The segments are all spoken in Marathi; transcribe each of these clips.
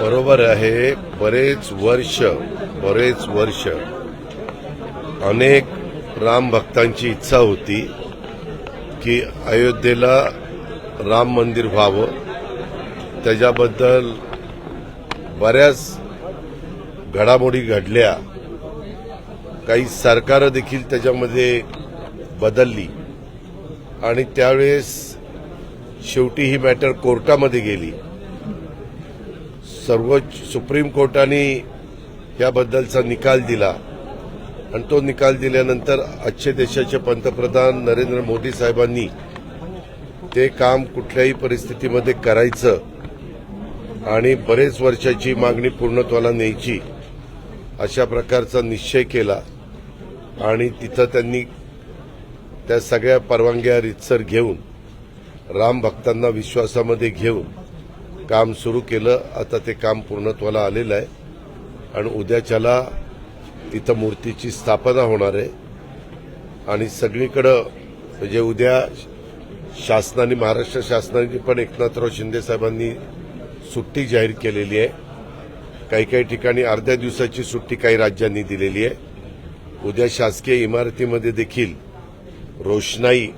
बरोबर आहे. बरेच वर्ष बरेच वर्ष अनेक राम भक्तांची इच्छा होती की अयोध्येला राम मंदिर व्हावं. त्याच्याबद्दल बऱ्याच घडामोडी घडल्या. काही सरकारं देखील त्याच्यामध्ये बदलली. आणि त्यावेळेस शेवटी ही मॅटर कोर्टामध्ये गेली. सर्वोच्च सुप्रीम कोर्टाने याबद्दलचा निकाल दिला. आणि तो निकाल दिल्यानंतर आजचे देशाचे पंतप्रधान नरेंद्र मोदी साहेबांनी ते काम कुठल्याही परिस्थितीमध्ये करायचं आणि बरेच वर्षाची मागणी पूर्णत्वाला न्यायची अशा प्रकारचा निश्चय केला. आणि तिथं त्यांनी त्या सगळ्या परवानग्या रितसर घेऊन राम भक्तांना विश्वासामध्ये घेऊन काम सुरू केलं. आता ते काम पूर्णत्वाला आलेलं आहे. आणि उद्याच्याला तिथं मूर्तीची स्थापना होणार आहे. आणि सगळीकडं म्हणजे उद्या शासनाने महाराष्ट्र शासनाने पण एकनाथराव शिंदे साहेबांनी सुट्टी जाहीर केलेली आहे. काही काही ठिकाणी अर्ध्या दिवसाची सुट्टी काही राज्यांनी दिलेली आहे. उद्या शासकीय इमारतीमध्ये देखील रोषणाई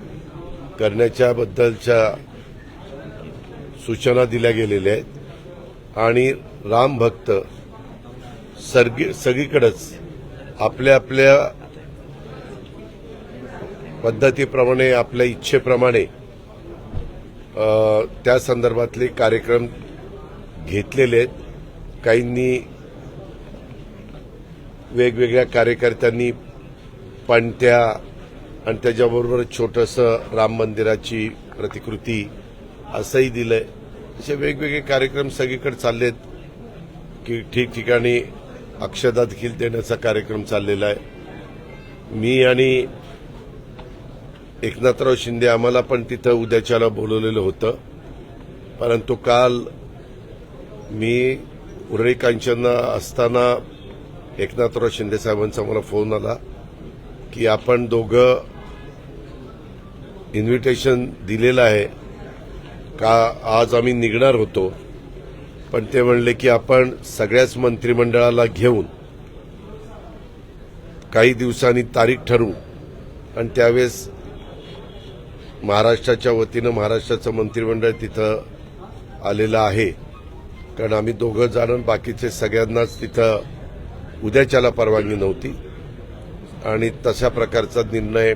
करण्याच्याबद्दलच्या सूचना दिल्या गेलेल्या आहेत. आणि राम भक्त सर्गी सगळीकडेच आपल्या आपल्या पद्धतीप्रमाणे आपल्या इच्छेप्रमाणे त्या संदर्भातले कार्यक्रम घेतलेले आहेत. काहींनी वेगवेगळ्या कार्यकर्त्यांनी पणत्या आणि त्याच्याबरोबर छोटंसं राम मंदिराची प्रतिकृती असंही दिलंय. असे वेगवेगळे कार्यक्रम सगळीकडे चाललेत की ठिकठिकाणी अक्षदा देखील देण्याचा कार्यक्रम चाललेला आहे. मी आणि एकनाथराव शिंदे आम्हाला पण तिथं उद्याच्याला बोलवलेलं होतं. परंतु काल मी उरळी कांचन असताना एकनाथराव शिंदे साहेबांचा मला फोन आला की आपण दोघं इन्व्हिटेशन दिलेलं आहे. का आज आम्ही निघणार होतो. पण ते म्हणले की आपण सगळ्याच मंत्रिमंडळाला घेऊन काही दिवसांनी तारीख ठरवू. आणि त्यावेळेस महाराष्ट्राच्या वतीनं महाराष्ट्राचं मंत्रिमंडळ तिथं आलेलं आहे. कारण आम्ही दोघं जाणून बाकीचे सगळ्यांनाच तिथं उद्याच्याला परवानगी नव्हती. आणि तशा प्रकारचा निर्णय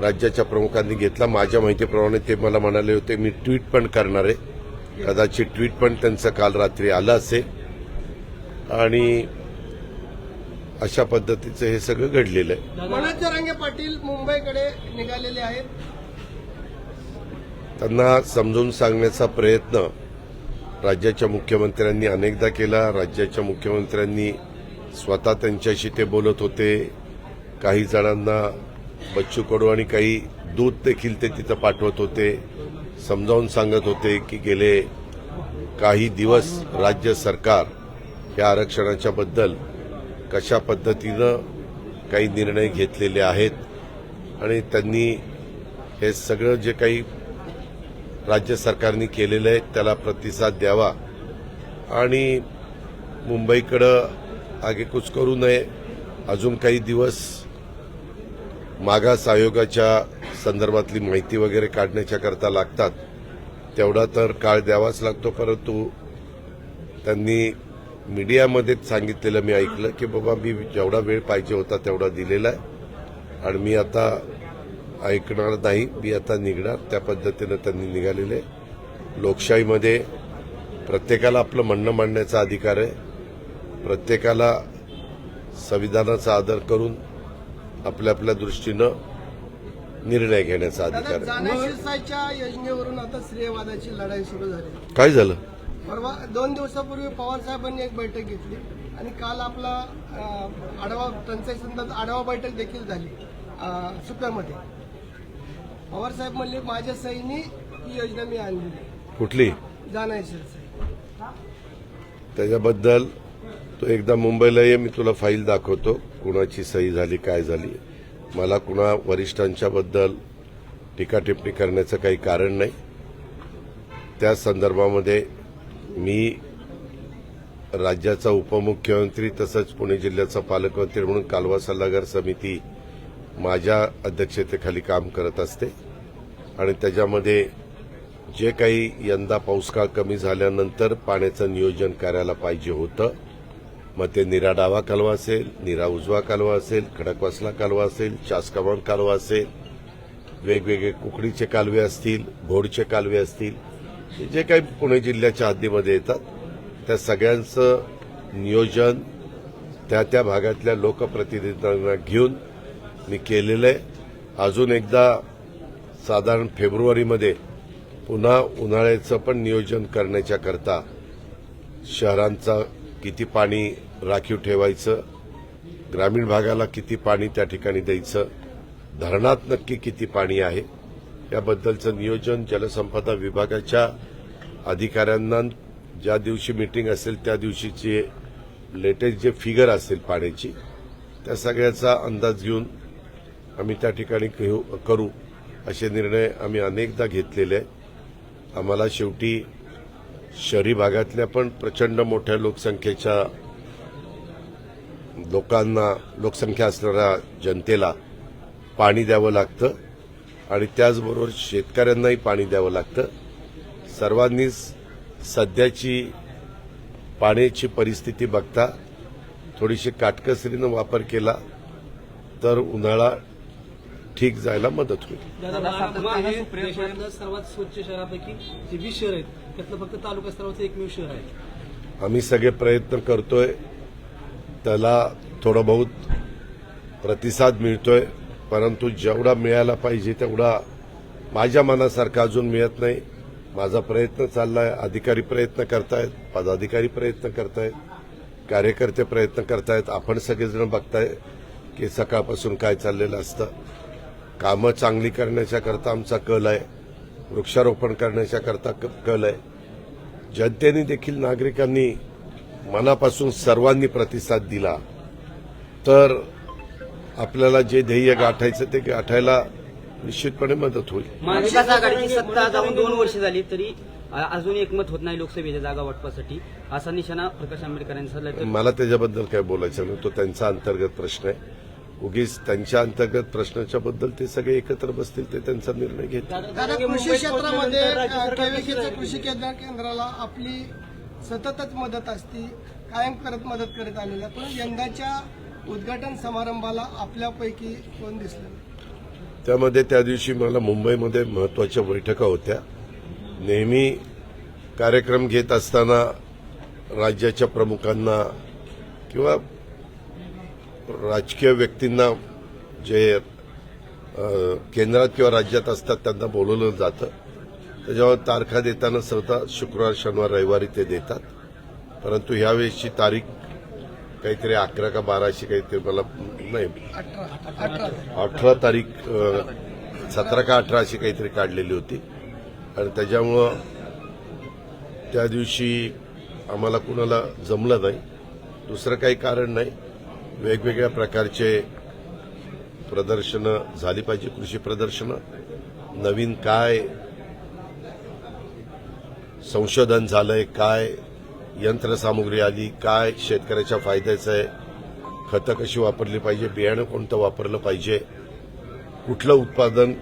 राज्याच्या प्रमुखांनी घेतला. माझ्या माहितीप्रमाणे ते मला म्हणाले होते मी ट्विट पण करणार आहे. कदाचित ट्विट पण त्यांचं काल रात्री आलं असेल. आणि अशा पद्धतीचं हे सगळं घडलेलं आहे. मनोज जरांगे पाटील मुंबईकडे निघालेले आहेत. त्यांना समजून सांगण्याचा प्रयत्न राज्याच्या मुख्यमंत्र्यांनी अनेकदा केला. राज्याच्या मुख्यमंत्र्यांनी स्वतः त्यांच्याशी ते बोलत होते. काही जणांना बच्चू कडू आणि काही दूध देखील ते तिथं पाठवत होते समजावून सांगत होते की गेले काही दिवस राज्य सरकार या आरक्षणाच्या बद्दल कशा पद्धतीनं काही निर्णय घेतलेले आहेत आणि त्यांनी हे सगळं जे काही राज्य सरकारने केलेलं आहे त्याला प्रतिसाद द्यावा. आणि मुंबईकडं आगेकूच करू नये. अजून काही दिवस मागास आयोगाच्या संदर्भातली माहिती वगैरे काढण्याच्या करता लागतात तेवढा तर काळ द्यावाच लागतो. परंतु त्यांनी मीडियामध्येच सांगितलेलं मी ऐकलं की बाबा मी जेवढा वेळ पाहिजे होता तेवढा दिलेला आहे. आणि मी आता ऐकणार नाही मी आता निघणार. त्या पद्धतीनं त्यांनी निघालेले. लोकशाहीमध्ये प्रत्येकाला आपलं म्हणणं मांडण्याचा अधिकार आहे. प्रत्येकाला संविधानाचा आदर करून आपल्या आपल्या दृष्टीनं निर्णय घेण्याचा अधिकार आहे. योजनेवरून आता श्रेयवादाची लढाई सुरू झाली. काय झालं? परवा दोन दिवसापूर्वी पवार साहेबांनी एक बैठक घेतली आणि काल आपला आढावा टंचाई संदर्भात आढावा बैठक देखील झाली सुप्यामध्ये. पवार साहेब म्हणले माझ्या सहीनी ही योजना मी आणली. कुठली? शिरसाई. त्याच्याबद्दल तो एकदा मुंबईला ये मी तुला फाईल दाखवतो कुणाची सही झाली काय झाली. मला कुणा वरिष्ठांच्याबद्दल टीकाटिप्पणी करण्याचं काही कारण नाही. त्या संदर्भामध्ये मी राज्याचा उपमुख्यमंत्री तसंच पुणे जिल्ह्याचा पालकमंत्री म्हणून कालवा सल्लागार समिती माझ्या अध्यक्षतेखाली काम करत असते. आणि त्याच्यामध्ये जे काही यंदा पाऊसकाळ कमी झाल्यानंतर पाण्याचं नियोजन करायला पाहिजे होतं मग ते निरा डावा कालवा असेल निरा उजवा कालवा असेल खडकवासला कालवा असेल चासकामान कालवा असेल वेगवेगळे कुकडीचे कालवे असतील घोडचे कालवे असतील जे काही पुणे जिल्ह्याच्या हद्दीमध्ये येतात त्या सगळ्यांचं नियोजन त्या त्या भागातल्या लोकप्रतिनिधींना घेऊन मी केलेलं आहे. अजून एकदा साधारण फेब्रुवारीमध्ये पुन्हा उन्हाळ्याचं पण नियोजन करण्याच्या करता शहरांचा किती पाणी राखीव ठेवायचं? ग्रामीण भागाला किती पाणी त्या ठिकाणी द्यायचं? धरणात नक्की किती पाणी आहे? याबद्दलचं नियोजन जलसंपदा विभागाच्या अधिकाऱ्यांना ज्या दिवशी मीटिंग असेल त्या दिवशीची लेटेस्ट जे फिगर असेल पाण्याची त्या सगळ्याचा अंदाज घेऊन आम्ही त्या ठिकाणी घेऊ- करू असे निर्णय आम्ही अनेकदा घेतलेले आहेत. आम्हाला शेवटी शहरी भागातल्या पण प्रचंड मोठ्या लोकसंख्येच्या लोकांना लोकसंख्या असणाऱ्या जनतेला पाणी द्यावं लागतं आणि त्याचबरोबर शेतकऱ्यांनाही पाणी द्यावं लागतं. सर्वांनीच सध्याची पाण्याची परिस्थिती बघता थोडीशी काटकसरीनं वापर केला तर उन्हाळा ठीक जायला मदत होईल. दादा महाराष्ट्र देशातलं सर्वात स्वच्छ शहरापैकी जे वीस शहर आहेत त्यातलं फक्त तालुका स्तरावरचं एकमेव शहर आहे. आम्ही सगळे प्रयत्न करतोय त्याला थोडं बहुत प्रतिसाद मिळतोय परंतु जेवढा मिळायला पाहिजे तेवढा माझ्या मनासारखा अजून मिळत नाही. माझा प्रयत्न चाललाय अधिकारी प्रयत्न करतायत पदाधिकारी प्रयत्न करतायत कार्यकर्ते प्रयत्न करतायत. आपण सगळेजण बघताय की सकाळपासून काय चाललेलं असतं. कामं चांगली करण्याच्या करता आमचा कल आहे. वृक्षारोपण करण्याच्या करता क- कल आहे. जनतेने देखील नागरिकांनी मनापासून सर्वांनी प्रतिसाद दिला. तर आपल्याला जे ध्येय गाठायचं ते गाठायला निश्चितपणे मदत होईल. महाविकास आघाडीची सत्ता जाऊन दोन वर्ष झाली तरी अ- अजून एकमत होत नाही लोकसभेच्या जागा वाटपासाठी. असा निशाणा प्रकाश आंबेडकर यांनी मला त्याच्याबद्दल काय बोलायचं नाही तो त्यांचा अंतर्गत प्रश्न आहे. उगीच त्यांच्या अंतर्गत प्रश्नाच्या बद्दल ते सगळे एकत्र बसतील ते त्यांचा निर्णय घेतील. कृषी क्षेत्रामध्ये कृषी केंद्र केंद्राला आपली सततच मदत असती कायम करत मदत करत आलेल्या पण यंदाच्या उद्घाटन समारंभाला आपल्यापैकी कोण दिसलं? त्यामध्ये त्या दिवशी मला मुंबईमध्ये महत्त्वाच्या बैठका होत्या. नेहमी कार्यक्रम घेत असताना राज्याच्या प्रमुखांना किंवा राजकीय व्यक्तींना जे केंद्रात किंवा राज्यात असतात त्यांना बोलवलं जातं. त्याच्यामुळे तारखा देताना स्वतः शुक्रवार शनिवार रविवारी ते देतात. परंतु ह्यावेळेसची तारीख काहीतरी अकरा का बाराशी काहीतरी मला नाही. अठरा अठरा तारीख सतरा का अठरा अशी काहीतरी काढलेली होती. आणि त्याच्यामुळं त्या दिवशी आम्हाला कुणाला जमलं नाही. दुसरं काही कारण नाही. वेगवेगळ्या प्रकारचे प्रदर्शनं झाली पाहिजे कृषी प्रदर्शनं. नवीन काय संशोधन झालंय काय यंत्रसामुग्री आली काय शेतकऱ्याच्या फायद्याचं आहे खतं कशी वापरली पाहिजे बियाणं कोणतं वापरलं पाहिजे कुठलं उत्पादन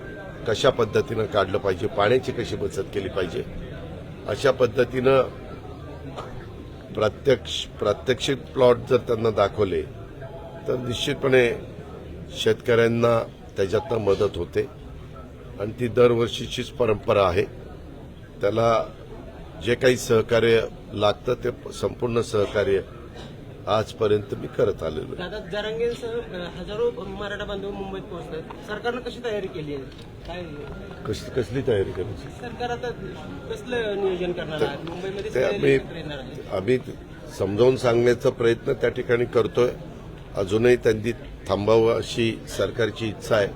कशा पद्धतीनं काढलं पाहिजे पाण्याची कशी बचत केली पाहिजे अशा पद्धतीनं प्रत्यक्ष प्रात्यक्षिक प्लॉट जर त्यांना दाखवले तर निश्चितपणे शेतकऱ्यांना त्याच्यातनं मदत होते. आणि ती दरवर्षीचीच परंपरा आहे. त्याला जे काही सहकार्य लागतं ते संपूर्ण सहकार्य आजपर्यंत मी करत आलेलो आहे. दादा जरांगेंसह हजारो मराठा बांधव मुंबईत पोहोचतात सरकारनं कशी तयारी केली आहे? काय कसली कसली तयारी करायची? सरकार आता कसलं नियोजन करणार आहे? मुंबईमध्ये ते सगळे आम्ही एकत्र येणार आहे. आम्ही समजावून सांगण्याचा प्रयत्न त्या ठिकाणी करतोय. अजूनही त्यांनी थांबावं अशी सरकारची इच्छा आहे.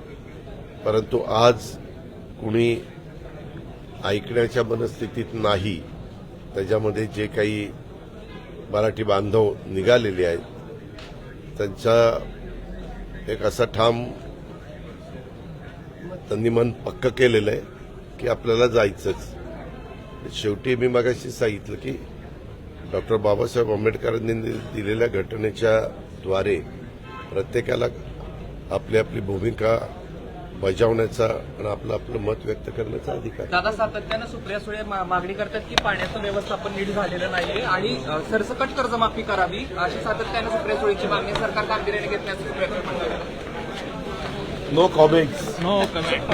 परंतु आज कुणी ऐकण्याच्या मनस्थितीत नाही. त्याच्यामध्ये जे काही मराठी बांधव निघालेले आहेत त्यांचा एक असा ठाम त्यांनी मन पक्क केलेलं आहे की आपल्याला जायचंच. शेवटी मी मगाशी सांगितलं की डॉक्टर बाबासाहेब आंबेडकरांनी दिलेल्या घटनेच्या द्वारे प्रत्येकाला आपली आपली भूमिका बजावण्याचा आणि आपलं आपलं मत व्यक्त करण्याचा अधिकार. दादा सातत्यानं सुप्रिया सुळे मा- मागणी करतात की पाण्याचं व्यवस्थापन नीट झालेलं नाहीये आणि सरसकट कर्जमाफी करावी अशी सातत्यानं सुप्रिया सुळेची मागणी सरकार गांभीर्याने घेत नाही असं सुप्रिया सुळे म्हणतात. No comments no comment